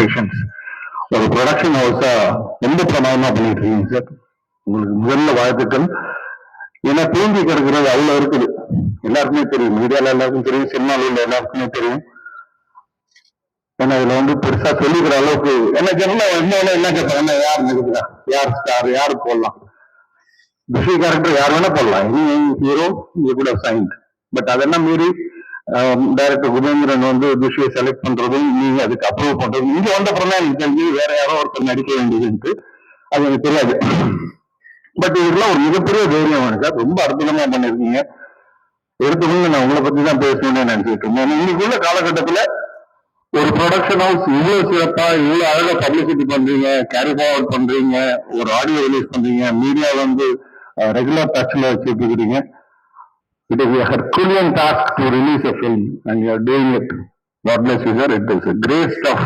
Operations ஒரு production ஹவுஸா எந்த பிரமாதமா பண்ணிட்டு இருக்கீங்க சார் உங்களுக்கு முதல்ல வாழ்த்துக்கள். ஏன்னா தூங்கி கிடக்கிறது அவ்வளவு இருக்குது. எல்லாருக்குமே தெரியும். மீடியால எல்லாருக்கும் தெரியும். சினிமாவில் உள்ள எல்லாருக்குமே தெரியும். ஏன்னா இதுல வந்து பெருசா சொல்லிக்கிற அளவுக்கு என்ன ஜெனரலா என்ன என்ன கேட்பாங்க. யார் நிற்குதா யார் ஸ்டார் யாரு போடலாம்? பிஸி கேரக்டர் யார் வேணா போடலாம். ஹீரோ இங்க கூட ஹவ் பட் அதெல்லாம் மீறி டைரக்டர் குபேந்திரன் வந்து துஷியை செலக்ட் பண்றதும் நீங்க அதுக்கு அப்ரூவ் பண்றதும் இங்க வந்த அப்புறம் தான் எனக்கு தெரிஞ்சு வேற யாரோ ஒருத்தர் நடிக்க வேண்டியதுன்ட்டு அது எனக்கு தெரியாது. பட் இதெல்லாம் ஒரு மிகப்பெரிய தைரியம் எனக்கு ரொம்ப அற்புதமா பண்ணிருக்கீங்க. எடுத்துக்கொண்டு நான் உங்களை பத்தி தான் பேசணும்னு நினைச்சிட்டு இருந்தேன். இன்னைக்குள்ள காலகட்டத்துல ஒரு ப்ரொடக்ஷன் ஹவுஸ் இவ்வளவு சிறப்பா இவ்வளவு அழகா பப்ளிசிட்டி பண்றீங்க கேரி ஃபார்வர்ட் பண்றீங்க ஒரு ஆடியோ ரிலீஸ் பண்றீங்க மீடியா வந்து ரெகுலர் டச்ல வச்சுட்டு இருக்கிறீங்க it is herculean task to release a film and you are doing it god bless you sir it is great stuff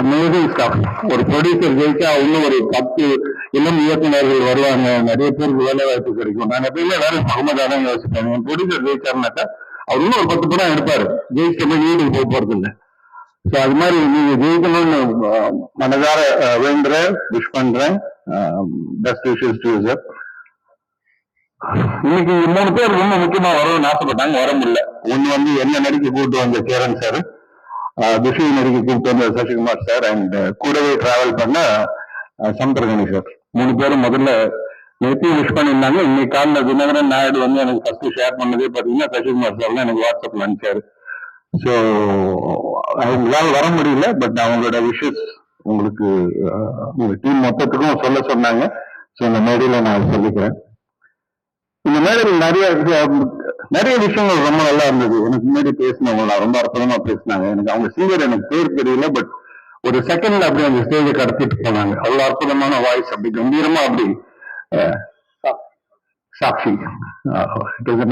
amazing stuff ஒரு ப்ரொடியூசர் ஜெயிச்சா இன்னும் ஒரு பத்து இளம் இயக்குநர்கள் வருவாங்க. நிறைய பேருக்கு வேலை வாய்ப்பு கிடைக்கும். நான் எப்பயுமே வேலை முகமதாக தான் யோசிப்பேன். என் ப்ரொடியூசர் ஜெயிச்சாருனாக்கா அவர் இன்னும் ஒரு பத்து படம் எடுப்பாரு. ஜெயிச்ச போய் வீட்டுக்கு போக போறது இல்லை ஸோ அது மாதிரி நீங்க ஜெயிக்கணும்னு மனதார வேண்டுறேன் விஷ் பண்றேன். பெஸ்ட் விஷஸ் டு சார் இன்னைக்கு மூணு பேர் ரொம்ப முக்கியமா வரணும்னு ஆசைப்பட்டாங்க வர முடியல. ஒண்ணு வந்து என்ன நடிக்க கூப்பிட்டு வந்த சேரன் சார் துஷி நடிக்க கூப்பிட்டு வந்த சசிகுமார் சார் அண்ட் கூடவே டிராவல் பண்ண அஹ், சார் மூணு பேரும் முதல்ல நேற்று விஷ் பண்ணியிருந்தாங்க இன்னைக்கு காலைல தினகரன் நாயுடு வந்து எனக்கு ஃபர்ஸ்ட் ஷேர் பண்ணதே பார்த்தீங்கன்னா சசிகுமார் சார் தான் எனக்கு வாட்ஸ்அப்ல அனுப்பிச்சாரு. ஸோ அவங்களால வர முடியல பட் அவங்களோட விஷஸ் உங்களுக்கு உங்க டீம் மொத்தத்துக்கும் சொல்ல சொன்னாங்க. ஸோ இந்த மேடையில நான் சொல்லிக்கிறேன். இந்த மேடையில் நிறைய நிறைய விஷயங்கள் ரொம்ப நல்லா இருந்தது. எனக்கு முன்னாடி பேசினவங்க ரொம்ப அற்புதமா பேசினாங்க. எனக்கு அவங்க சிங்கர் எனக்கு பேர் தெரியல பட் ஒரு செகண்ட்ல அப்படி அந்த ஸ்டேஜை கடத்திட்டு போனாங்க. அவ்வளவு அற்புதமான வாய்ஸ் அப்படி கம்பீரமா அப்படி அஹ், சாட்சி இட் இஸ்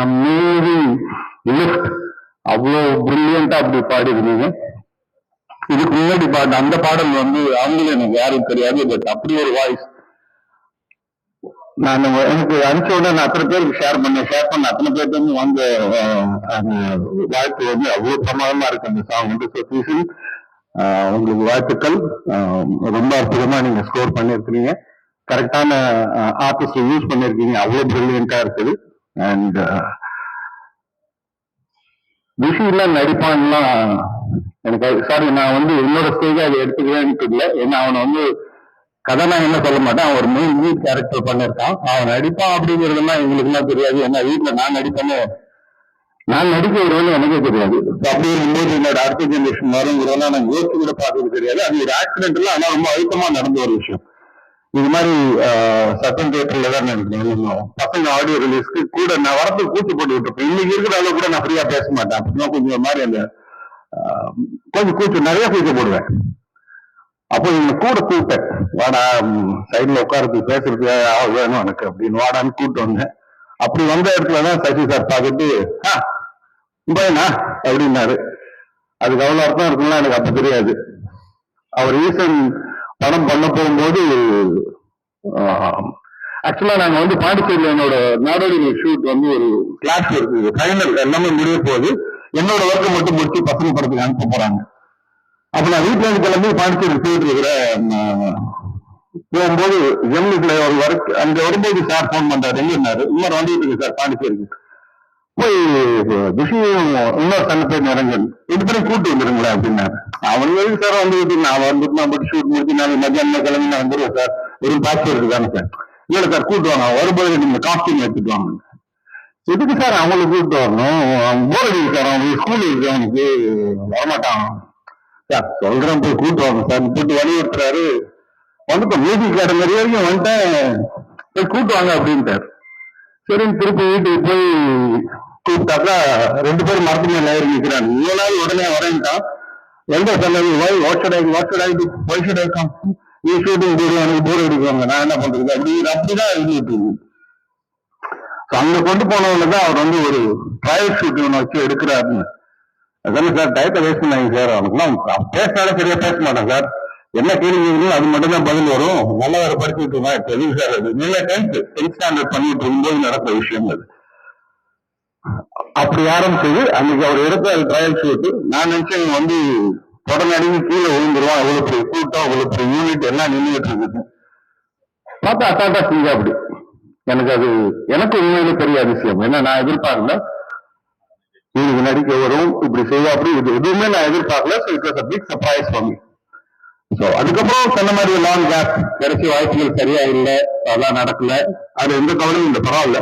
லிஃப்ட் அவ்வளோ பிரில்லியண்டா அப்படி பாடிருந்தீங்க இதுக்கு முன்னாடி பாடின அந்த பாடல் வந்து ஆங்கிலம் எனக்கு யாரும் தெரியாது பட் அப்படி ஒரு வாய்ஸ் நான் எனக்கு அனுப்பிச்ச உடனே நான் அத்தனை பேருக்கு ஷேர் பண்ணேன் ஷேர் பண்ண அத்தனை பேருக்கு வந்து வந்த வாழ்க்கை வந்து அவ்வளவு பிரமாதமா இருக்கு அந்த சாங் வந்து. ஸோ உங்களுக்கு வாழ்த்துக்கள். ரொம்ப அற்புதமா நீங்க ஸ்கோர் பண்ணிருக்கிறீங்க கரெக்டான ஆர்டிஸ்ட் யூஸ் பண்ணிருக்கீங்க அவ்வளவு பிரில்லியண்டா இருக்குது. அண்ட் விஷயம்லாம் நடிப்பான்லாம் எனக்கு சாரி நான் வந்து என்னோட ஸ்டேஜ் அதை எடுத்துக்கிறேன்னு இல்லை ஏன்னா அவனை வந்து கதாநாயகன் சொல்ல மாட்டேன்? அவன் ஒரு மெயின் லீட் கேரக்டர் பண்ணிருக்கான். அவன் நடிப்பான் அப்படிங்கிறதுலாம் எங்களுக்குலாம் தெரியாது. ஏன்னா வீட்டுல நான் நடிப்பேன்னு நான் நடிக்க வருவேன்னு எனக்கே தெரியாது. அப்படி இருக்கும்போது என்னோட அடுத்த ஜென்ரேஷன் வருங்கிறதெல்லாம் நான் யோசிச்சு கூட பார்த்தது தெரியாது. அது ஒரு ஆக்சிடென்ட் எல்லாம் ஆனா ரொம்ப அழுத்தமா நடந்த ஒரு விஷயம். இது மாதிரி ஆஹ், சத்தம் தேட்டர்ல தான் நினைக்கிறேன் பசங்க ஆடியோ ரிலீஸ்க்கு கூட நான் வரத்துக்கு கூச்சு போட்டு விட்டுருப்பேன். இன்னைக்கு இருக்கிற அளவு கூட நான் ஃப்ரீயா பேச மாட்டேன். அப்படின்னா கொஞ்சம் மாதிரி அந்த ஆஹ், கொஞ்சம் கூச்சு நிறைய கூச்சு போடுவேன். அப்போ இவங்க கூட கூப்பிட்டேன். வாடா சைடில் உட்காரத்து பேசுறதுக்கு ஆள் வேணும் எனக்கு அப்படின்னு. வாடான்னு கூப்பிட்டு வந்தேன். அப்படி வந்த இடத்துல தான் சசி சார் பார்த்துட்டு ஆ அப்படின்னாரு. அதுக்கு அவ்வளவு அர்த்தம் இருக்கும்லாம் எனக்கு அப்ப தெரியாது. அவர் ஈசன் படம் பண்ண போகும்போது ஆக்சுவலா நாங்க வந்து பாண்டிச்சேரியில என்னோட நாடோடி ஷூட் வந்து ஒரு கிளாஸ் இருக்குது ஃபைனல் எல்லாமே முடிய போகுது. என்னோட ஒர்க்கை மட்டும் முடிச்சு பசங்க படத்துக்கு அனுப்ப போறாங்க. அப்ப நான் வீட்டுல இருந்து கிளம்பி பாண்டிச்சேரி போயிட்டு இருக்கிறேன் போகும்போது ஜெமினிக்குள்ள ஒரு ஒர்க் அங்க வரும்போது சார் ஃபோன் பண்றாரு. என்னாரு இன்னொரு வந்துட்டு இருக்கு சார் பாண்டிச்சேரிக்கு. போய் விஷயம் இன்னொரு சன்ன பேர் நிரஞ்சன் இது பண்ணி கூட்டு வந்துருங்களேன் அப்படின்னாரு. அவன் எதுக்கு சார் வந்துட்டு நான் வந்துட்டு நான் மட்டும் ஷூட் முடிச்சு நாளைக்கு மத்தியானம் கிளம்பி நான் வந்துடுவேன் சார். ஒரு பாக்கி இருக்குதானே சார். இல்ல சார் கூட்டு வாங்க. வரும்போது நீங்க காஸ்டியூம் எடுத்துட்டு வாங்க. எதுக்கு சார் அவங்களை கூப்பிட்டு வரணும்? போர் அடிக்கு சார். அவங்களுக்கு ஸ்கூல் இருக்கு அவனுக்கு வரமாட்டான். சார் சொல்றேன் போய் கூப்பிட்டு வாங்க சார் கூட்டு வலியுறுத்துறாரு வந்துட்டு மியூசிக் மாதிரி வரைக்கும் வந்துட்டேன். போய் கூட்டு வாங்க அப்படின்ட்டாரு. சரின்னு திருப்பி வீட்டுக்கு போய் கூப்பிட்டாக்கா ரெண்டு பேரும் மரத்து மேல ஏறி நிக்கிறாங்க. இவ்வளவு உடனே வரேன்ட்டான். எந்த சொன்னது வாய் வாட்ஸ்அட் ஆகி வாட்ஸ்அட் ஆகி வாட்ஸ்அட் நீ ஷூட்டிங் போடு எனக்கு போர் அடிக்குவாங்க. நான் என்ன பண்றது? அப்படி அப்படிதான் இருந்துட்டு இருக்கு. அங்க கொண்டு போனவங்க தான் அவர் வந்து ஒரு ட்ரையல் ஷூட் ஒன்று வச்சு எடுக்கிறாருன்னு. அதானே சார் டயத்தை வேஸ்ட் பண்ணாங்க சார். அவனுக்குலாம் அவன் பேசினாலும் சரியா பேச மாட்டான் சார். என்ன கேள்வி அது மட்டும் தான் பதில் வரும். நல்லா வேற படிச்சுட்டு இருந்தா தெரியும் சார் அது. நீங்க டென்த் டென்த் ஸ்டாண்டர்ட் பண்ணிட்டு இருக்கும்போது நடக்கிற விஷயம் அது. அப்படி ஆரம்பிச்சது அன்னைக்கு அவர் எடுத்து அது ட்ரையல் ஷூட்டு நான் நினைச்சேன் வந்து உடனடியாக கீழே விழுந்துருவான். வருவான் அவ்வளவு பெரிய கூட்டம் அவ்வளவு பெரிய யூனிட் எல்லாம் நின்றுட்டு இருக்குது. பார்த்தா அசால்ட்டா செஞ்சா அப்படி. எனக்கு அது எனக்கு உண்மையிலே பெரிய அதிசயம். ஏன்னா நான் எதிர்பார்க்கல. இவனுக்கு நடிக்க வரும் இப்படி செய்வா அப்படி இது எதுவுமே நான் எதிர்பார்க்கல. So it was a big surprise for me so அதுக்கப்புறம் சொன்ன மாதிரி லாங் கேப் கிடைச்ச வாய்ப்புகள் சரியா இல்லை அதெல்லாம் நடக்கல. அது எந்த கவலையும் இந்த பரவாயில்ல.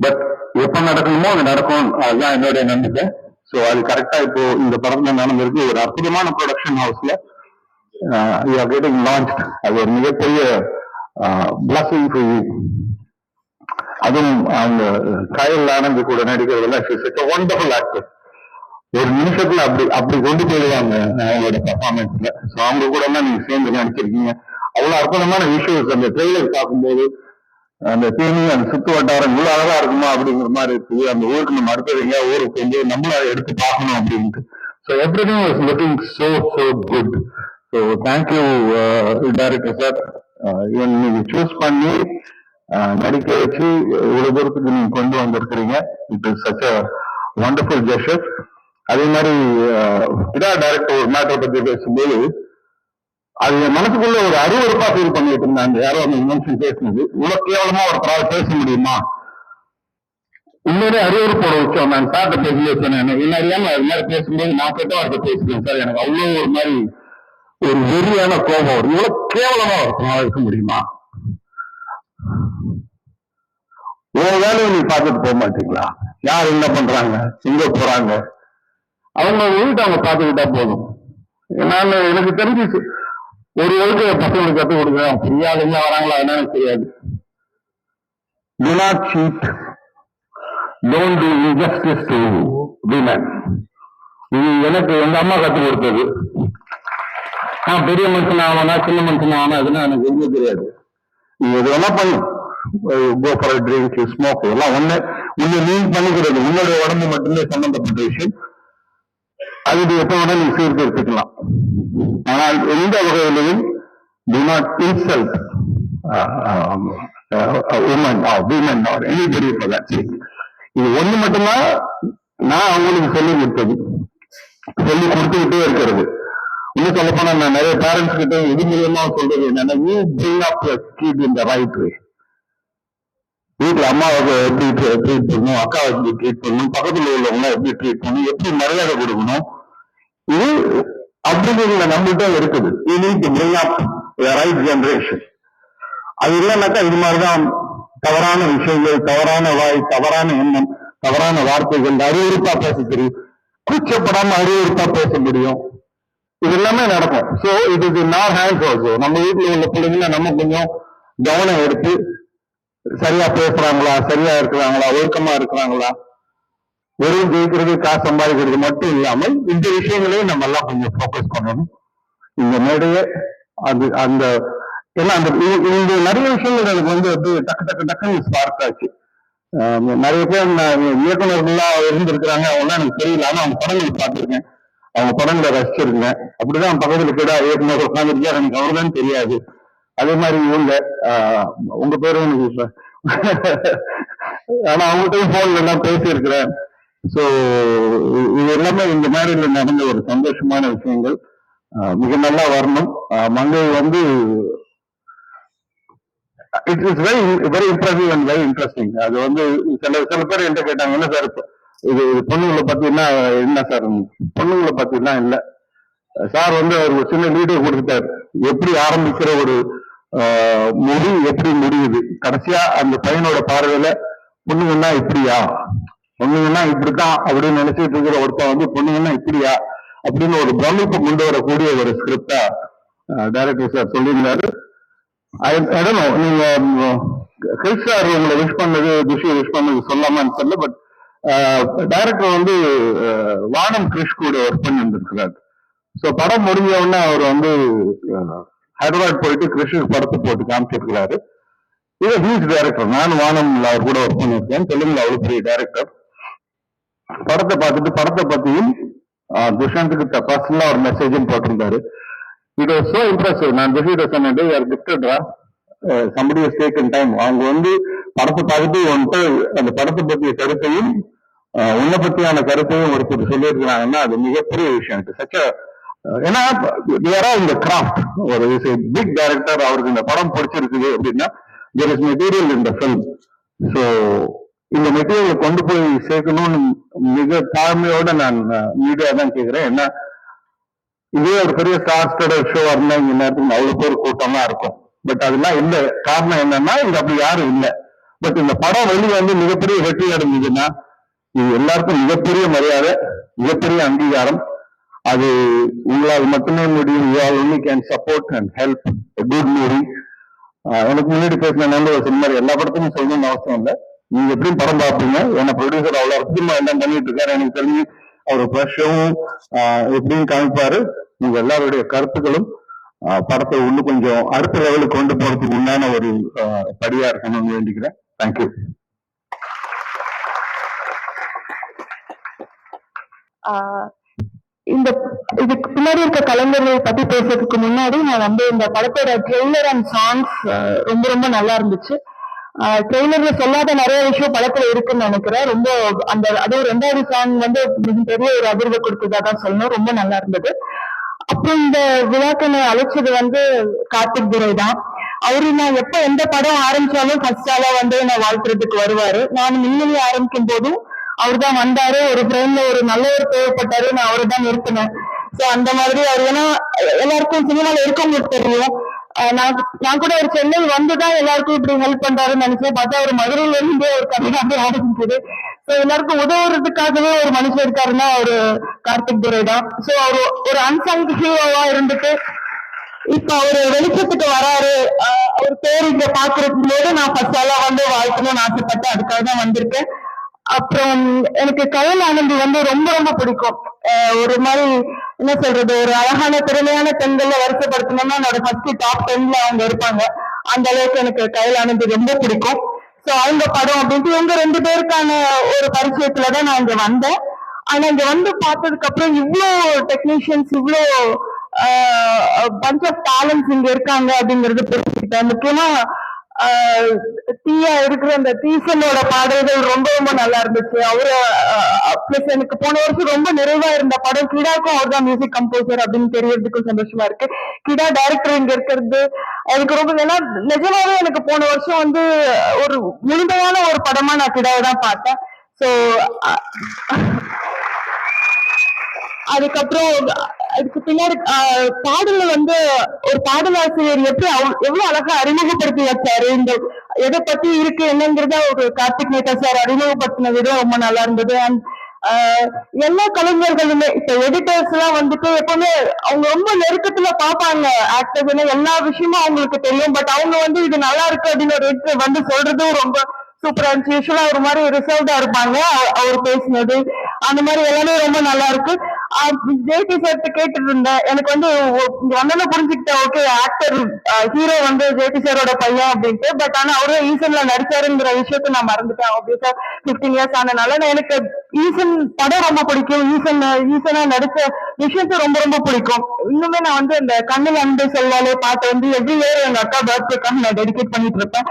பட் எப்ப நடக்கணுமோ அது நடக்கும். அதுதான் என்னுடைய நம்பிக்கை. ஸோ அது கரெக்டா இப்போ இந்த படத்துல நடந்திருக்கு. ஒரு அற்புதமான ப்ரொடக்ஷன் ஹவுஸ்ல யூ ஆர் கெட்டிங் லான்ச் அது ஒரு மிகப்பெரிய uh, பிளஸிங் அதுவும் அவங்க கயல் ஆனந்த் கூட நடிக்கிறதெல்லாம் ஒண்டர்ஃபுல் ஆக்டர் ஒரு நிமிஷத்துல அப்படி அப்படி கொண்டு போயிடுவாங்க அவங்களோட பர்ஃபார்மன்ஸ்ல ஸோ அவங்க கூட எல்லாம் நீங்க சேர்ந்து நடிச்சிருக்கீங்க. அவ்வளவு அற்புதமான விஷுவல்ஸ் அந்த ட்ரெய்லர் பார்க்கும்போது அந்த தேனி அந்த சுத்து வட்டாரம் இவ்வளவு அழகா இருக்குமா அப்படிங்கிற மாதிரி இருக்குது. அந்த ஊருக்கு நம்ம அடுத்தது எங்கேயா ஊருக்கு வந்து நம்மள எடுத்து பார்க்கணும் அப்படின்ட்டு. So everything was looking so so good so thank you director sir இவன் நீங்க சூஸ் பண்ணி நடிக்க வச்சு இவ்வளவு தூரத்துக்கு நீங்க கொண்டு வந்திருக்கிறீங்க. It is such a wonderful gesture அதே மாதிரி இதா டைரக்டர் ஒரு மேட்டரை பத்தி பேசும்போது அது என் மனசுக்குள்ள ஒரு அருவருப்பா ஃபீல் பண்ணிட்டு இருந்தேன். அந்த யாரோ அந்த இன்வென்ஷன் பேசினது. இவ்வளவு கேவலமா ஒரு பரவாயில்ல பேச முடியுமா? உண்மையிலே அருவருப்போட உச்சம். நான் சார்ட்ட பேசி சொன்னேன். என்ன அறியாம அது மாதிரி பேசும்போது நான் கேட்ட வார்த்தை பேசுகிறேன் சார். எனக்கு அவ்வளவு ஒரு மாதிரி ஒரு வெறியான கோபம். வரும் இவ்வளவு கேவலமா ஒரு படம் இருக்க முடியுமா? உன் வேலையை நீ பார்த்துட்டு போக மாட்டீங்களா? யார் என்ன பண்றாங்க? எங்க போறாங்க? அவங்க வீட்டை அவங்க பார்த்துக்கிட்டா போதும். நான் எனக்கு தெரிஞ்சு ஒரு எழுத்து பசங்களுக்கு கற்றுக் கொடுக்குறேன். ஃப்ரீயாளுங்க வராங்களா என்னன்னு தெரியாது. Do not cheat. Don't do injustice to women. இது எனக்கு எங்க அம்மா கற்றுக் கொடுத்தது. நான் பெரிய மனுஷன் ஆகணும்னா சின்ன மனுஷன் ஆகணும் அதுன்னு எனக்கு எதுவுமே தெரியாது. நீ எது வேணா பண்ணும் கோ ஃபார் ட்ரிங்க் ஸ்மோக் எல்லாம் ஒண்ணு. ஒண்ணு நீ பண்ணிக்கிறது உன்னுடைய உடம்பு மட்டுமே சம்பந்தப்பட்ட விஷயம். அது எப்ப வேணா நீ சீர்திருத்திக்கலாம் ஆனால் எந்த வகையிலையும் do not insult woman or women or woman இது ஒண்ணு மட்டும்தான் நான் அவங்களுக்கு சொல்லி கொடுத்தது. சொல்லி கொடுத்துக்கிட்டே இருக்கிறது. இன்னும் சொல்ல போனா நான் நிறைய பேரண்ட்ஸ் கிட்ட இது மூலியமா சொல்றது என்னன்னா you bring up kid in the right way வீட்டுல அம்மாவுக்கு எப்படி ட்ரீட் பண்ணணும் அக்காவை எப்படி ட்ரீட் பண்ணணும் பக்கத்துல உள்ளவங்க எப்படி ட்ரீட் பண்ணணும் எப்படி மரியாதை கொடுக்கணும் இது அப்படிங்கிறதுல நம்மள்கிட்ட இருக்குது. You need to bring up right generation அது இல்லைன்னாக்கா இது மாதிரிதான் தவறான விஷயங்கள் தவறான வாய் தவறான எண்ணம் தவறான வார்த்தைகள் அறிவுறுப்பா பேச தெரியும். கூச்சப்படாம அறிவுறுப்பா பேச முடியும். இது எல்லாமே நடக்கும். சோ இது இது நார் ஹேண்ட்ஸ் ஆல்சோ நம்ம வீட்டுல உள்ள பிள்ளைங்கள நம்ம கொஞ்சம் கவனம் எடுத்து சரியா பேசுறாங்களா? சரியா இருக்கிறாங்களா? ஒழுக்கமா இருக்கிறாங்களா? வெறும் ஜெயிக்கிறது காசு சம்பாதிக்கிறது மட்டும் இல்லாமல் இந்த விஷயங்களையும் நம்ம எல்லாம் கொஞ்சம் ஃபோக்கஸ் பண்ணணும். இந்த மேடையை அது அந்த ஏன்னா அந்த இ- இந்த நிறைய விஷயங்கள் எனக்கு வந்து வந்து டக்கு டக்கு டக்குன்னு ஸ்பார்க் ஆச்சு. நிறைய பேர் இயக்குநர்கள்லாம் இருந்திருக்கிறாங்க. அவங்களாம் எனக்கு தெரியல. ஆனா அவங்க படங்கள் பார்த்துருக்கேன். அவங்க படங்களை ரசிச்சிருக்கேன் அப்படிதான் பக்கத்துல கூட இயக்குநர் உட்காந்துருக்காரு எனக்கு அவர்தான் தெரியாது. அதே மாதிரி இவங்க உங்க பேரும் எனக்கு ஆனா அவங்ககிட்டயும் போன்ல எல்லாம் பேசியிருக்கிறேன். சோ இது எல்லாமே இந்த மாதிரி நடந்த ஒரு சந்தோஷமான விஷயங்கள். மிக நல்லா வரணும். மங்கை வந்து it is very very impressive and very interesting அது வந்து சில சில பேர் என்கிட்ட கேட்டாங்க என்ன சார் இது இது பொண்ணுங்களை பத்தினா என்ன சார் பொண்ணுங்களை பத்தினா இல்ல. சார் வந்து அவர் ஒரு சின்ன லீடர் கொடுத்துட்டார். எப்படி ஆரம்பிக்கிற ஒரு முடி எப்படி முடியுது? கடைசியா அந்த பையனோட பார்வையில பொண்ணுங்கன்னா இப்படியா? பொண்ணுங்கன்னா இப்படித்தான் அப்படின்னு நினைச்சிட்டு இருக்கிற ஒருத்தன் வந்து பொண்ணுங்கன்னா இப்படியா? அப்படின்னு ஒரு பிரமிப்பு கொண்டு வரக்கூடிய ஒரு ஸ்கிரிப்டா டைரக்டர் சார் சொல்லியிருந்தாரு. நீங்க கிறிஸ் சார் உங்களை விஷ் பண்ணது துஷி விஷ் பண்ணது சொல்லாமான்னு தெரியல பட் டைரக்டர் வந்து வானம் கிறிஷ் கூட ஒர்க் பண்ணி இருந்திருக்கிறார் ஸோ படம் முடிஞ்ச உடனே அவர் வந்து ஹைதராபாத் போயிட்டு கிருஷ்ணர் படத்தை போட்டு காமிச்சிருக்கிறாரு. இது ஹியூஜ் டைரக்டர் நான் வானம் அவர் கூட ஒர்க் பண்ணியிருக்கேன். தெலுங்குல அவ்வளவு பெரிய டைரக்டர் படத்தை பார்த்துட்டு படத்தை பத்தியும் துஷாந்துக்கு பர்சனலா ஒரு மெசேஜும் போட்டிருந்தாரு. இட் வாஸ் சோ இம்ப்ரெசிவ் நான் துஷிட்ட சொன்னேன் யார் கிஃப்டட்ரா சம்படி டேக்கன் டைம் அவங்க வந்து படத்தை பார்த்துட்டு வந்துட்டு அந்த படத்தை பற்றிய கருத்தையும் உன்னை பத்தியான கருத்தையும் ஒருத்தர் சொல்லியிருக்கிறாங்கன்னா அது மிகப்பெரிய விஷயம். இட் சச்ச ஏன்னா இந்த கிராஃப்ட் ஒரு பிக் டைரக்டர் அவருக்கு இந்த படம் பிடிச்சிருக்குது அப்படின்னா தெர் இஸ் மெட்டீரியல் இந்த ஃபிலிம் ஸோ இந்த மெட்டீரியலை கொண்டு போய் சேர்க்கணும்னு மிக தாழ்மையோட நான் மீடியா தான் கேட்கிறேன் ஏன்னா இதே ஒரு பெரிய ஸ்டார்ஸ்டோட ஷோ இருந்தா இங்க நேரத்துக்கு அவ்வளோ பேர் கூட்டமா இருக்கும். பட் அதெல்லாம் இல்ல. காரணம் என்னன்னா இங்க அப்படி யாரும் இல்லை. பட் இந்த படம் வெளியே வந்து மிகப்பெரிய வெற்றி அடைஞ்சதுன்னா இது எல்லாருக்கும் மிகப்பெரிய மரியாதை மிகப்பெரிய அங்கீகாரம் அது உங்களால் மட்டுமே முடியும். You all only can support and help good movie எனக்கு முன்னாடி பேசின நண்பர் சொன்ன மாதிரி எல்லா படத்துக்கும் சொல்லணும்னு அவசியம் இல்லை. நீங்க எப்படியும் படம் பார்ப்பீங்க. ஏன்னா ப்ரொடியூசர் அவ்வளவு அற்புதமா என்ன பண்ணிட்டு இருக்காரு எனக்கு தெரிஞ்சு அவர் ஃப்ரெஷ்ஷும் எப்படியும் காமிப்பாரு. உங்க எல்லாருடைய கருத்துக்களும் படத்தை இன்னும் கொஞ்சம் அடுத்த லெவலுக்கு கொண்டு போறதுக்கு உண்டான ஒரு படியா இருக்கணும்னு வேண்டிக்கிறேன். தேங்க்யூ ஆஹ் இந்த இதுக்கு பின்னாடி இருக்க கலைஞர்களை பத்தி பேசுறதுக்கு முன்னாடி நான் வந்து இந்த படத்தோட ட்ரெய்லர் அண்ட் சாங்ஸ் ரொம்ப ரொம்ப நல்லா இருந்துச்சு. ட்ரெய்லர்ல சொல்லாத நிறைய விஷயம் படத்துல இருக்குன்னு நினைக்கிறேன். ரொம்ப அந்த அதுவும் ரெண்டாவது சாங் வந்து பெரிய ஒரு அதிர்வை கொடுத்ததா தான் சொல்லணும். ரொம்ப நல்லா இருந்தது. அப்புறம் இந்த விழாக்கனை அழைச்சது வந்து கார்த்திக் துரை தான். அவரு நான் எப்ப எந்த படம் ஆரம்பிச்சாலும் ஃபர்ஸ்ட் ஆளா வந்து நான் வாழ்த்துறதுக்கு வருவாரு. நான் மின்னலி ஆரம்பிக்கும் போதும் அவர் தான் வந்தாரு ஒரு ஃப்ரெண்ட்ல ஒரு நல்லவர் தேவைப்பட்டாரு நான் அவரை தான் நிறுத்தினேன். சோ அந்த மாதிரி அவர் ஏன்னா எல்லாருக்கும் சினிமால இருக்கவங்களுக்கு தெரியும். நான் நான் கூட ஒரு சென்னை வந்துதான் எல்லாருக்கும் இப்படி ஹெல்ப் பண்றாருன்னு நினைச்சேன். பார்த்தா ஒரு மதுரையில இருந்தே ஒரு கதை ஆரம்பிச்சது. ஸோ எல்லாருக்கும் உதவுறதுக்காகவே ஒரு மனுஷன் இருக்காருன்னா ஒரு கார்த்திக் துரை தான். ஸோ அவர் ஒரு அன்சங் ஹீரோவா இருந்துட்டு இப்ப அவரு வெளிச்சத்துக்கு வராரு. அவர் பேர் இங்க பாக்குறது போது நான் ஃபர்ஸ்ட் எல்லாம் வந்து வாழ்க்கணும்னு ஆசைப்பட்டேன் அதுக்காக தான் வந்திருக்கேன். அப்புறம் எனக்கு கயல் ஆனந்தி வந்து ரொம்ப ரொம்ப பிடிக்கும். ஒரு மாதிரி என்ன சொல்றது ஒரு அழகான திறமையான பெண்கள்ல வருஷப்படுத்தணும்னா என்னோட ஃபர்ஸ்ட் டாப் டென்ல அவங்க இருப்பாங்க. அந்த அளவுக்கு எனக்கு கயல் ஆனந்தி ரொம்ப பிடிக்கும். சோ அவங்க படம் அப்படின்ட்டு இவங்க ரெண்டு பேருக்கான ஒரு பரிச்சயத்துலதான் நான் இங்க வந்தேன். ஆனா இங்க வந்து பார்த்ததுக்கு அப்புறம் இவ்வளோ டெக்னீஷியன்ஸ் இவ்வளோ பஞ்ச் ஆஃப் டேலண்ட்ஸ் இங்க இருக்காங்க அப்படிங்கறது புரிஞ்சுக்கிட்டேன். முக்கியமா தீயா இருக்கிற அந்த தீசனோட பாடல்கள் ரொம்ப ரொம்ப நல்லா இருந்துச்சு. அவரு பிளஸ் எனக்கு போன வருஷம் ரொம்ப நிறைவா இருந்த படம் கிடாக்கும் அவர் தான் மியூசிக் கம்போசர் அப்படின்னு தெரியறதுக்கும் சந்தோஷமா இருக்கு. கிடா டைரக்டர் இங்க இருக்கிறது எனக்கு ரொம்ப ஏன்னா நிஜமாவே எனக்கு போன வருஷம் வந்து ஒரு முழுமையான ஒரு படமா நான் கிடாவை தான் பார்த்தேன். சோ அதுக்கப்புறம் அதுக்கு பின்னாடி ஆஹ், பாடல்ல வந்து ஒரு பாடலாசிரியர் எப்படி அவ்- எவ்வளவு அழகா அறிமுகப்படுத்தி வச்சாரு? இந்த எதை பத்தி இருக்கு? என்னங்கிறத ஒரு கார்த்திக் நேதா சார் அறிமுகப்படுத்தின விதம் ரொம்ப நல்லா இருந்தது. அண்ட் எல்லா கலைஞர்களுமே இப்ப எடிட்டர்ஸ் எல்லாம் வந்துட்டு எப்பவுமே அவங்க ரொம்ப நெருக்கத்துல பாப்பாங்க ஆக்டர்ஸ் எல்லா விஷயமும் அவங்களுக்கு தெரியும். பட் அவங்க வந்து இது நல்லா இருக்கு அப்படின்னு ஒரு வந்து சொல்றதும் ரொம்ப சூப்பரா இருந்துச்சு யூஸ்வலா ஒரு மாதிரி ரிசர்வ்டா இருப்பாங்க. அவர் பேசினது. அந்த மாதிரி எல்லாமே ரொம்ப நல்லா இருக்கு. ஜெய்டி சார்ட்ட கேட்டுட்டு இருந்தேன் எனக்கு வந்து வந்தோன்னு புரிஞ்சுக்கிட்டேன். ஓகே ஆக்டர் ஹீரோ வந்து ஜெய்டி சாரோட பையன் அப்படின்ட்டு. பட் ஆனா அவரும் ஈசன்ல நடிச்சாருங்கிற விஷயத்த நான் மறந்துட்டேன். ஆப்வியஸா பிப்டீன் இயர்ஸ் ஆனதுனால நான் எனக்கு ஈசன் படம் ரொம்ப பிடிக்கும். ஈசன் ஈசனா நடிச்ச விஷயத்த ரொம்ப ரொம்ப பிடிக்கும். இன்னுமே நான் வந்து இந்த கண்ணில் அன்பு செல்வாலே பாட்டு வந்து எவ்ரி இயர் எங்க அக்கா பர்த்டேக்காக நான் டெடிகேட் பண்ணிட்டு இருப்பேன்.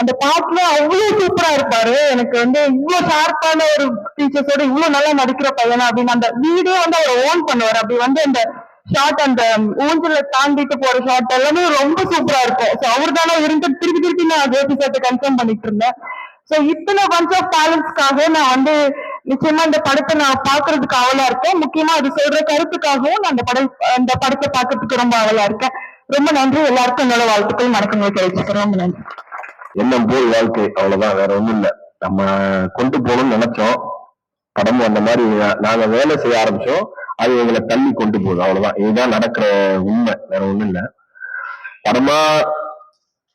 அந்த பாட்டுல அவ்வளவு சூப்பரா இருப்பாரு. எனக்கு வந்து இவ்வளவு ஷார்ப்பான ஒரு டீச்சர்ஸோட இவ்வளவு நல்லா நடிக்கிற பையனா அப்படின்னு அந்த வீடே வந்து அவர் ஓன் பண்ணுவார். அப்படி வந்து அந்த ஷார்ட் அந்த ஊஞ்சல தாண்டிட்டு போற ஷார்ட் எல்லாமே ரொம்ப சூப்பரா இருக்கும். ஸோ அவர் தானே இருந்து திருப்பி திருப்பி நான் ஜோதி சார்ட்ட கன்ஃபார்ம் பண்ணிட்டு இருந்தேன். சோ இத்தனை பஞ்ச் ஆஃப் டேலண்ட்ஸ்க்காக நான் வந்து நிச்சயமா இந்த படத்தை நான் பாக்குறதுக்கு அவலா இருக்கேன். முக்கியமா அது சொல்ற கருத்துக்காகவும் நான் அந்த படம் அந்த படத்தை பார்க்கறதுக்கு ரொம்ப அவலா இருக்கேன். ரொம்ப நன்றி. எல்லாருக்கும் என்னோட வாழ்த்துக்கள். மறக்கங்களை தெரிவிச்சுக்கிறேன் ரொம்ப நன்றி. எண்ணம் போல் வாழ்க்கை அவ்வளவுதான். வேற ஒண்ணும் இல்ல. நம்ம கொண்டு போகணும்னு நினைச்சோம். படம் அந்த மாதிரி நாங்க வேலை செய்ய ஆரம்பிச்சோம். அது எங்களை தள்ளி கொண்டு போகுது. அவ்வளவுதான். இதுதான் நடக்கிற உண்மை. வேற ஒண்ணும் இல்ல. படமா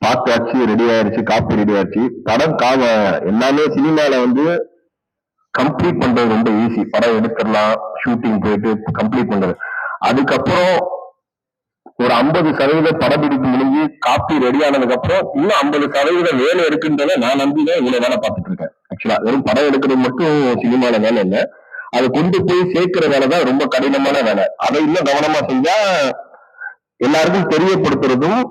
பார்த்தாச்சு ரெடி ஆயிருச்சு காப்பி ரெடி ஆயிருச்சு படம் காம எல்லாமே சினிமால வந்து கம்ப்ளீட் பண்றது ரொம்ப ஈஸி படம் எடுத்துடலாம் ஷூட்டிங் போயிட்டு கம்ப்ளீட் பண்றது. அதுக்கப்புறம் ஒரு ஐம்பது சதவீத படப்பிடிப்பு முடிஞ்சு காப்பி ரெடி ஆனதுக்கு அப்புறம் இன்னும் ஐம்பது சதவீத வேலை இருக்குன்றத நான் நம்பி தான் இவ்வளவு வேலை பார்த்துட்டு இருக்கேன். ஆக்சுவலா வெறும் படம் எடுக்கிறது மட்டும் சினிமால வேலை இல்லை. அதை கொண்டு போய் சேர்க்கிற வேலை தான் ரொம்ப கடினமான வேலை. அதை இன்னும் கவனமா செஞ்சா எல்லாருக்கும் தெரியப்படுத்துறதும்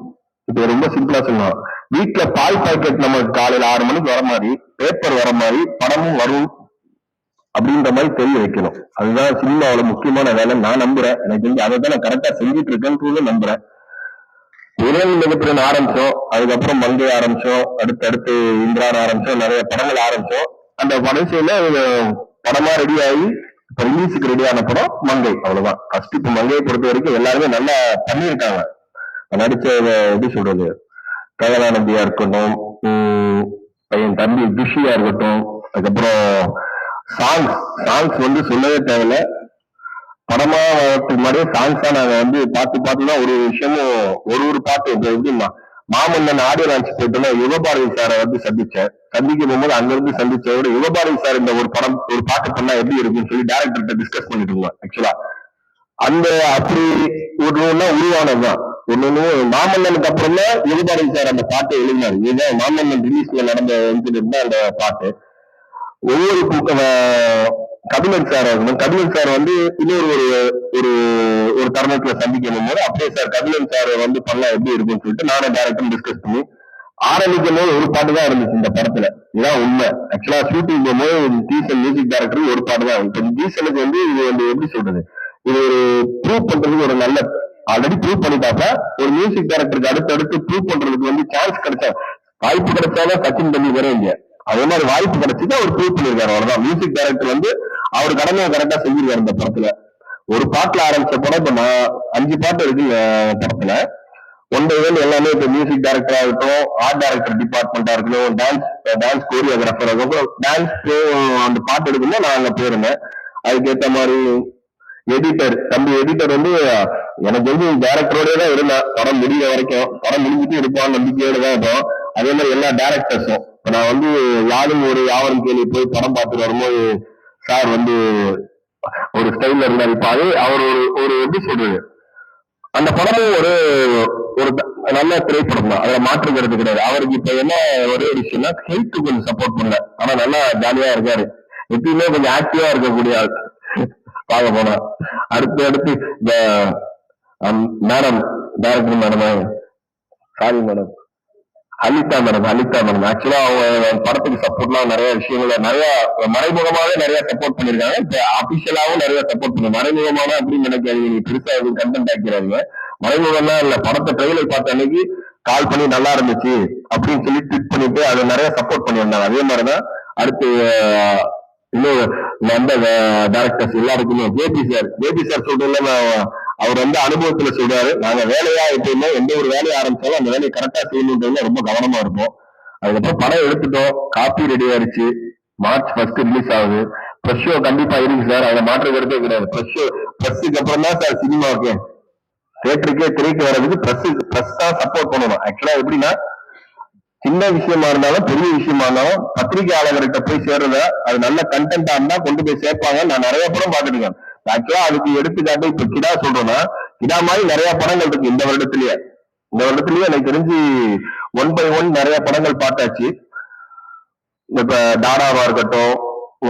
இது ரொம்ப சிம்பிளா சொல்லலாம். வீட்டுல பால் பாக்கெட் நம்ம காலையில ஆறு மணிக்கு வர மாதிரி பேப்பர் வர மாதிரி படமும் வரும். அப்படின்ற மாதிரி தெரிய வைக்கணும். அதுதான் சினிமாவோட முக்கியமான வேலை. நான் நம்புறேன். எனக்கு தெரிஞ்சு அதை தான் நான் கரெக்டா செஞ்சுட்டு இருக்கேன்னு நம்புறேன். உலகம் மிகப்பெரிய ஆரம்பிச்சோம். அதுக்கப்புறம் மங்கை ஆரம்பிச்சோம். அடுத்து அடுத்து இந்திரான் ஆரம்பிச்சோம். நிறைய படங்கள் ஆரம்பிச்சோம். அந்த கடைசியில படமா ரெடி ஆகி இப்ப ரிலீஸுக்கு ரெடி ஆன படம் மங்கை. அவ்வளவுதான். ஃபர்ஸ்ட் இப்ப மங்கையை பொறுத்த வரைக்கும் எல்லாருமே நல்லா பண்ணியிருக்காங்க. நடிச்ச எப்படி சொல்றது? ககலானந்தியா இருக்கட்டும் உம் தம்பி துஷியா இருக்கட்டும் அதுக்கப்புறம் சாங்ஸ் சாங்ஸ் வந்து சொல்லவே தேவையில்ல. படமா வரதுக்கு முன்னாடியே சாங்ஸா நாங்க வந்து பார்த்து பார்த்து தான் ஒரு விஷயமும் ஒரு ஒரு பாட்டு இப்ப எப்படி மா- மாமன்னன் ஆடியோ லான்ச் போயிட்டோம்னா யுகபாரதி சாரை வந்து சந்திச்சேன். சந்திக்க போகும்போது அங்க இருந்து சந்திச்ச விட யுகபாரதி சார் இந்த ஒரு படம் ஒரு பாட்டு பண்ணா எப்படி இருக்குன்னு சொல்லி டேரக்டர்கிட்ட டிஸ்கஸ் பண்ணிட்டு இருந்தோம் ஆக்சுவலா அந்த அப்படி ஒரு உருவானதுதான். ஒண்ணு மாமன்னனுக்கு அப்புறம் தான் யுகபாரதி சார் அந்த பாட்டை எழுதினார். இதுதான் மாமன்னன் ரிலீஸ்ல நடந்த இன்சிடென்ட் தான் அந்த பாட்டு. ஒவ்வொரு கபிலன் சார் இருக்கணும் கபிலன் சார் வந்து இன்னொரு ஒரு ஒரு ஒரு தருணத்துல சந்திக்கணும். போது அப்படியே சார் கபிலன் சார் வந்து பண்ணலாம். எப்படி இருக்கும்னு சொல்லிட்டு நானும் டேரக்டரும் டிஸ்கஸ் பண்ணி ஆரம்பிக்கும் போது ஒரு பாட்டு தான் இருந்துச்சு இந்த படத்துல. இதான் உண்மை. ஆக்சுவலா ஷூட்டிங் போகும்போது டீசன் மியூசிக் டைரக்டர் ஒரு பாட்டு தான். இப்போ டீசனுக்கு வந்து இது வந்து எப்படி சொல்றது? இது ஒரு ப்ரூவ் பண்றதுக்கு ஒரு நல்ல ஆல்ரெடி ப்ரூவ் பண்ணிட்டாப்ப ஒரு மியூசிக் டேரக்டருக்கு அடுத்து அடுத்து ப்ரூவ் பண்றதுக்கு வந்து சான்ஸ் கிடைச்சா வாய்ப்பு கிடைச்சாலும் சச்சின் டெண்டுல்கரே இல்லையா அதே மாதிரி வாய்ப்பு கிடைச்சிட்டு அவர் ப்ரூவ் பண்ணியிருக்காரு அவ்வளவுதான். மியூசிக் டைரக்டர் வந்து அவர் கடமையை கரெக்டா செஞ்சிருக்காரு இந்த படத்துல. ஒரு பாட்டுல ஆரம்பிச்ச படம் இப்ப நான் அஞ்சு பாட்டு இருக்கு படத்துல. ஒன் பை எல்லாமே இப்ப மியூசிக் டைரக்டரா இருக்கட்டும் ஆர்ட் டைரக்டர் டிபார்ட்மெண்டா இருக்கட்டும் டான்ஸ் டான்ஸ் கோரியோகிராஃபர் அதுக்கப்புறம் டான்ஸ் அந்த பாட்டு எடுக்கும்போது நான் அங்க போயிருந்தேன். அதுக்கேத்த மாதிரி எடிட்டர் தம்பி எடிட்டர் வந்து எனக்கு வந்து டேரக்டரோடய தான் இருந்தேன். படம் முடிய வரைக்கும் படம் முடிஞ்சுட்டு இருப்பான் நம்பிக்கையோட தான் இருப்போம் அதே மாதிரி எல்லா டேரக்டர்ஸும் நான் வந்து யாரும் ஒரு யாவரும் கேள்வி போய் படம் பார்த்துட்டு வரும்போது சார் வந்து ஒரு ஸ்டைல்ல இருந்தார். இப்ப அது அவர் ஒரு ஒரு எப்படி சொல்றது? அந்த படமும் ஒரு ஒரு நல்ல திரைப்படம் தான். அதுல மாற்றுக்கிறது கிடையாது. அவருக்கு இப்ப என்ன ஒரே விஷயம்னா ஹெல்த் கொஞ்சம் சப்போர்ட் பண்ணல. ஆனா நல்லா ஜாலியா இருக்காரு. எப்பயுமே கொஞ்சம் ஆக்டிவா இருக்கக்கூடிய ஆள். பார்க்க போனா. அடுத்து அடுத்து இந்த madam director madam sorry madam Alitha madam Alitha madam ஆக்சுவலா அவங்க படத்துக்கு சப்போர்ட்லாம் நிறைய விஷயங்கள நிறைய மறைமுகமாவே நிறைய சப்போர்ட் பண்ணிருக்காங்க. இப்ப அபிஷியலாவும் நிறைய சப்போர்ட் பண்ணு மறைமுகமான அப்படின்னு நினைக்காதீங்க. பெருசா எதுவும் கண்டென்ட் ஆக்கிறாங்க மறைமுகம்னா இல்ல படத்தை ட்ரெயிலர் பார்த்த அன்னைக்கு கால் பண்ணி நல்லா இருந்துச்சு அப்படின்னு சொல்லி ட்விட் பண்ணிட்டு அதை நிறைய சப்போர்ட் பண்ணியிருந்தாங்க. அதே மாதிரிதான் அடுத்து இன்னும் நம்ம டேரக்டர்ஸ் எல்லாருக்குமே ஜேபி சார் ஜேபி சார் சொல்றதுல அவர் வந்து அனுபவத்துல சொல்றாரு நாங்க வேலையா எப்பயுமே எந்த ஒரு வேலையை ஆரம்பிச்சாலும் அந்த வேலையை கரெக்டா செய்யணுன்றதுல ரொம்ப கவனமா இருப்போம். அதுக்கப்புறம் படம் எடுத்துட்டோம் காப்பி ரெடி ஆயிருச்சு. மார்ச் ஃபர்ஸ்ட் ரிலீஸ் ஆகுது. ப்ரெஷ் ஷோ கண்டிப்பா இருக்கு சார் அதை மாற்ற கருத்தே கிடையாது. ப்ரெஷ் ஷோ ப்ரெஸ்ஸுக்கு அப்புறம் தான் சார் சினிமாவுக்கு தேட்டருக்கே திரைக்கு வர்றதுக்கு ப்ரெஸ் ப்ரெஸ் தான் சப்போர்ட் பண்ணணும். ஆக்சுவலா எப்படின்னா சின்ன விஷயமா இருந்தாலும் பெரிய விஷயமா இருந்தாலும் பத்திரிகையாளர்கிட்ட போய் சேர்றத அது நல்ல கண்டென்ட்டா இருந்தா கொண்டு போய் சேர்ப்பாங்க நான் நிறைய படம் பாத்துருக்கேன் ஆக்சுவலா அதுக்கு எடுத்துக்காட்டு இப்ப கிடா சொல்றோம்னா கிடா மாதிரி நிறைய படங்கள் இருக்கு இந்த வருடத்திலேயே. இந்த வருடத்திலேயே எனக்கு தெரிஞ்சு ஒன் பை ஒன் நிறைய படங்கள் பார்த்தாச்சு. இப்ப டாடாவா இருக்கட்டும்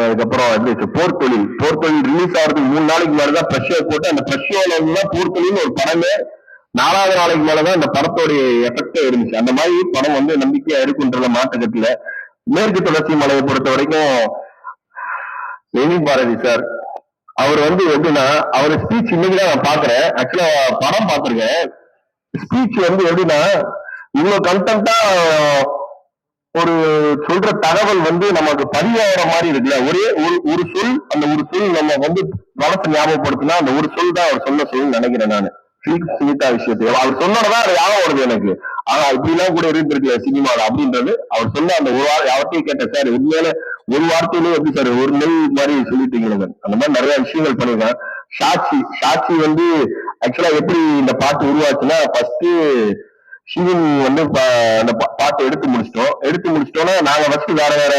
அதுக்கப்புறம் எப்படி போர்த்தொழில் போர்த்தொழில் ரிலீஸ் ஆகிறதுக்கு மூணு நாளைக்கு மேலதான் ப்ரெஷ் போட்டு அந்த ப்ரெஷ் தான் போர்த்தொழில் ஒரு படமே நாலாவது நாளைக்கு மேலதான் இந்த படத்தோடைய எஃபெக்டே இருந்துச்சு. அந்த மாதிரி படம் வந்து நம்பிக்கையா இருக்குன்றத மாற்றத்துல மேற்கு தொடர்ச்சி மலையை பொறுத்த வரைக்கும் லெனின் பாரதி சார் அவர் வந்து எப்படின்னா அவர் ஸ்பீச் இன்னைக்கு தான் நான் பாக்குறேன் ஆக்சுவலா படம் பார்த்திருக்கேன். ஸ்பீச் வந்து எப்படின்னா இவ்வளவு கண்டென்ட்டா ஒரு சொல்ற தகவல் வந்து நமக்கு பதிவாகிற மாதிரி இருக்குல்ல. ஒரே ஒரு ஒரு சொல் அந்த ஒரு சொல் நம்ம வந்து மனசு ஞாபகப்படுத்தினா அந்த ஒரு சொல் தான் அவர் சொன்ன சொல் நினைக்கிறேன் நான். சில்க் சுனிதா அவர் சொன்னதான் அது ஞாபகம் வருது எனக்கு. ஆனா இப்படிலாம் கூட இருந்திருக்கல சினிமாவில் அப்படின்றது அவர் சொன்ன அந்த ஒரு வாரம் யார்ட்டையும் கேட்டேன் சார் உண்மையில ஒரு வார்த்தையிலேயே எப்படி சார் ஒரு நெல் மாதிரி சொல்லிட்டீங்களே அந்த மாதிரி நிறைய விஷயங்கள் பண்ணிருக்கேன் சாட்சி சாட்சி வந்து ஆக்சுவலா எப்படி இந்த பாட்டு உருவாச்சுன்னா ஃபர்ஸ்ட் சிவன் வந்து பா- அந்த பாட்டை எடுத்து முடிச்சிட்டோம். எடுத்து முடிச்சிட்டோம்னா நாங்க ஃபர்ஸ்ட் வேற வேற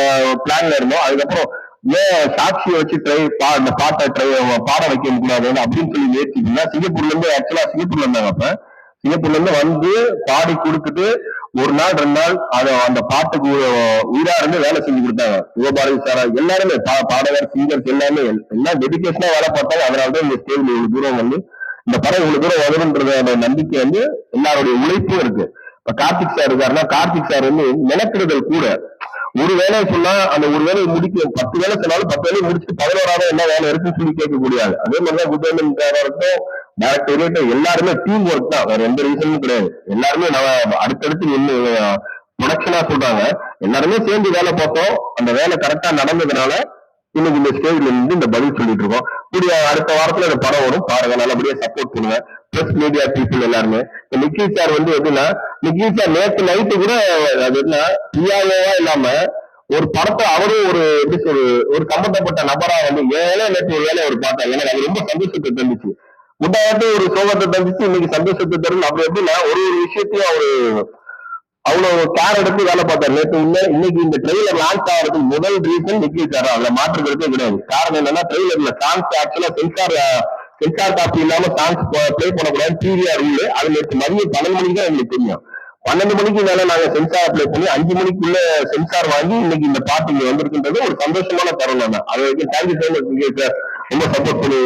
பிளான்ல இருந்தோம். அதுக்கப்புறம் ஏன் சாட்சியை வச்சு ட்ரை பா அந்த பாட்டை ட்ரை பாட வைக்க முடியாது அப்படின்னு சொல்லி முயற்சிக்கல சிங்கப்பூர்ல இருந்து ஆக்சுவலா சிங்கப்பூர்ல இருந்தாங்க அப்ப. சிங்கப்பூர்ல இருந்து வந்து பாடி கொடுத்துட்டு ஒரு நாள் ரெண்டு நாள் அத அந்த பாட்டுக்கு உயிரா இருந்து வேலை செஞ்சு கொடுத்தாங்க. சிவபாரதி சாரா எல்லாருமே பா- பாடகர் சிங்கர்ஸ் எல்லாமே எல்லாம் டெடிக்கேஷனா வேலை பார்த்தாங்க அதனாலதான் இந்த ஸ்டேஜ் இவ்வளவு தூரம் வந்து இந்த படம் இவ்வளவு தூரம் வரும்ன்றத நம்பிக்கை வந்து எல்லாருடைய உழைப்பும் இருக்கு. இப்ப கார்த்திக் சார் இருக்காருன்னா கார்த்திக் சார் வந்து மெனக்கிடுதல் கூட ஒரு வேலையை ஃபுல்லா அந்த ஒரு வேலையை முடிக்க பத்து வேலை சொன்னாலும் பத்து வேலையை முடிச்சுட்டு பதினோராவது என்ன வேலை இருக்குன்னு சொல்லி கேட்க ஆளு அதே மாதிரிதான் குட்வர்மெண்ட் இருக்கட்டும் டேரக்டர் எல்லாருமே டீம் ஒர்க் தான். வேற எந்த ரீசனும் கிடையாது. எல்லாருமே நம்ம அடுத்தடுத்து நின்று ப்ரொடக்ஷனா சொல்றாங்க. எல்லாருமே சேர்ந்து வேலை பார்த்தோம். அந்த வேலை கரெக்டா நடந்ததுனால இன்னைக்கு இந்த ஸ்டேஜ்ல இருந்து இந்த பதில் சொல்லிட்டு இருக்கோம். கூடிய அடுத்த வாரத்துல இந்த படம் வரும். பாருங்க நல்லபடியா சப்போர்ட் பண்ணுங்க பிளஸ் மீடியா பீப்புள் எல்லாருமே. இப்ப நிக்கில் சார் வந்து எப்படின்னா நிக்கில் சார் நேற்று நைட்டு கூட அது என்ன பிஆர்ஓவா இல்லாம ஒரு படத்தை அவரும் ஒரு எப்படி சொல்றது ஒரு சம்பந்தப்பட்ட நபரா வந்து ஏழை நேற்று ஒரு வேலை அவர் பார்த்தாங்க எனக்கு அது ரொம்ப சந்தோஷத்தை தந்துச்சு. முட்டாட்டு ஒரு சோகத்தை தந்துச்சு. இன்னைக்கு சந்தோஷத்தை தரும் அப்படி எப்படின்னா ஒரு ஒரு விஷயத்தையும் அவரு அவ்வளவு கேர் எடுத்து வேலை பார்த்தாரு. நேற்று உள்ள இன்னைக்கு இந்த ட்ரெயிலர் லான்ச் ஆகிறதுக்கு முதல் ரீசன் நிக்கி சார் அதுல மாற்றுக்கிறதே கிடையாது. காரணம் என்னன்னா ட்ரெயிலர்ல songs actually censor censor copy இல்லாம சாங்ஸ் ப்ளே பண்ணக்கூடாது டிவிஆர் ரூல் அது நேற்று மதியம் பன்னெண்டு மணிக்கு தான் எங்களுக்கு தெரியும். பன்னெண்டு மணிக்கு மேல நாங்க சென்சார் அப்ளை பண்ணி அஞ்சு மணிக்குள்ள சென்சார் வாங்கி இன்னைக்கு இந்த பாட்டு இங்க வந்திருக்குன்றது ஒரு சந்தோஷமான தருணம் தான். அது வரைக்கும் தேங்க்யூ சோ சார் ரொம்ப சப்போர்ட் பண்ணி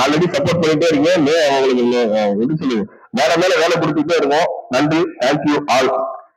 ஆல்ரெடி சப்போர்ட் பண்ணிட்டே இருக்கீங்க. மே உங்களுக்கு இன்னும், எப்படி சொல்லுங்க வேற மேல வேலை கொடுத்துட்டே இருக்கோம். நன்றி. Thank you all